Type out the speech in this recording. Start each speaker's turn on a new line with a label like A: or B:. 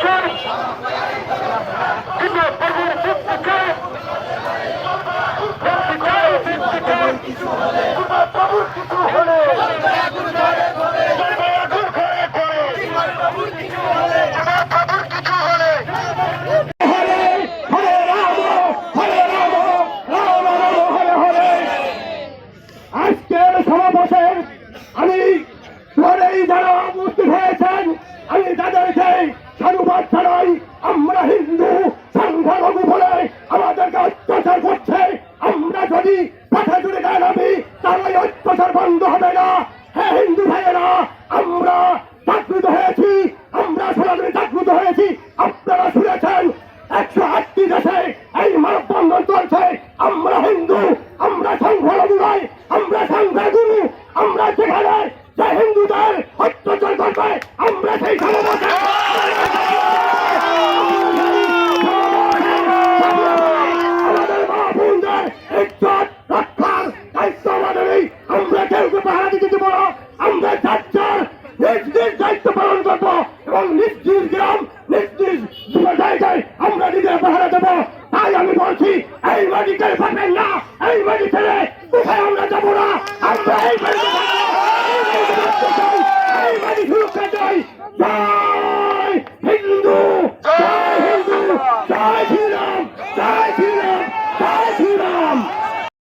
A: জবাব চাই সাধুবাদ জানাই, আমরা হিন্দু সংখ্যালঘু বলে আমাদেরকে অত্যাচার করছে। আমরা যদি কথা জুড়ে গান আমি তাহলে অত্যাচার বন্ধ হবে না। হ্যাঁ হিন্দু ভাইয়েরা, আমরা জাগ্রত হয়েছি, আমরা সনাতনী জাগ্রত হয়েছি। আপনারা শুনেছেন, একশো আটটি দেশে এই মানববন্ধন চলছে। আমরা হিন্দু, আমরা সংখ্যালঘু নয় আমরা সংখ্যাগুরু আমরা যেখানে যে হিন্দুদের অত্যাচার করবে, আমরা সেই সমাবেশে আমরা কেউকে পাহারা দিতে দেবো না আমরা যার নিজ নিজ দায়িত্ব পালন করব এবং নিজ আমরা নিজের পাহারা দেবো তাই আমি বলছি এই মাটিতে পাবেন না এই কোথায় আমরা যাব আমরা এই মাটিতে। এই মাটি সুরক্ষা Five.